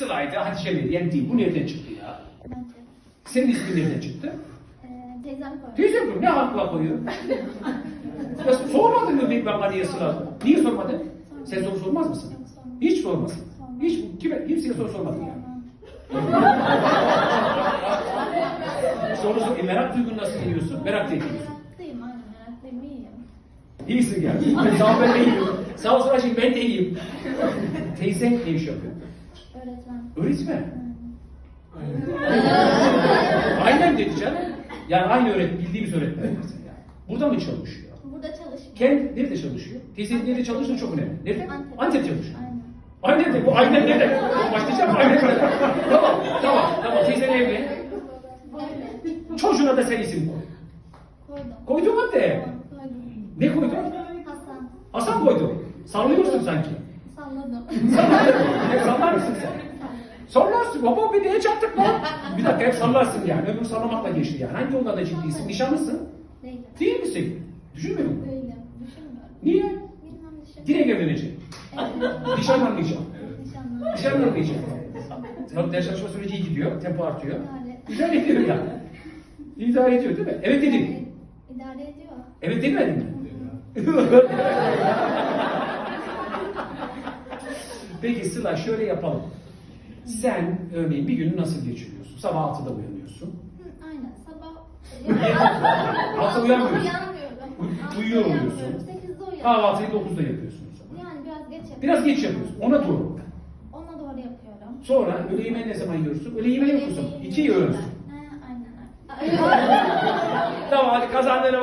Sıla'ydı, Hatice miydi? Yani değil. Bu nereden çıktı ya? Bence. Senin ismin nereden çıktı? Ee, teyzem koydu. Teyze bu ne hakla koyuyor? ya sormadın mı Big Bang'a niye Sıla? Niye sormadın? Sen soru sormaz mısın? Yok, sormadım. Hiç sormasın. Hiç kime, kimseye soru sormadın yani. Soru sor, e, merak duygun nasıl geliyorsun? Merak da ediyorsun. Meraklıyım aynen meraklıyım iyiyim. İyisin. Ben sağ ol ben de iyiyim. Sağ olsun Ayşe ben de iyiyim. Teyzen ne iş yapıyor? Öğretmen. Öğretmen. Aynen. Dedi canım. Yani aynı öğret, bildiğimiz öğretmen mesela. Burada mı çalışıyor? Burada çalışmıyor. Kendi nerede çalışıyor? Teyzenin nerede çalıştığı çok önemli. Nerede? Antep. Antep çalışıyor. Aynen. De bu aynen ne de? Başlayacağım aynen tamam tamam tamam teyzen evli. Çocuğuna da sen isim koy. Koydum. Koydun mu de? Koydum. Ne koydun? Hasan. Hasan koydu. Sallıyorsun sanki. Salladım. Sallar mısın sen? Sallarsın. Baba bir neye çarptık lan? Bir dakika hep sallarsın yani. Ömür sallamakla geçti yani. Hangi konuda ciddisin? Nişanlısın? Değilim. Değil misin? Düşünmüyor musun? Değilim. Düşünmüyorum. Niye? Bilmem düşünmüyorum. Direkt evleneceksin. Evet. Nişanlanmayacağım. Nişanlı. Nişanlanmayacağım. Tamam ders çalışma süreci iyi gidiyor. Tempo artıyor. İdare. Ediyor yani. İdare ediyor değil mi? Evet dedin. İdare ediyor. Evet demedin mi? Peki Sıla şöyle yapalım. Sen örneğin bir günü nasıl geçiriyorsun? Sabah 6'da uyanıyorsun. Hı, aynen. Sabah. Altta uyanmıyorsun. Uyanmıyorum. Uy- uyuyor oluyorsun. uyanmıyorum. Sekizde uyanıyorum. Kahvaltıyı 9'da yapıyorsun o zaman. Yani biraz geç yapıyorum. Biraz geç yapıyorsun. Ona doğru. Ona doğru yapıyorum. Sonra öğle yemeği ne zaman yiyorsun? Öğle yemeği yok musun? Öğle İki yiyorsun. Ha, aynen. aynen. Tamam hadi kazandığına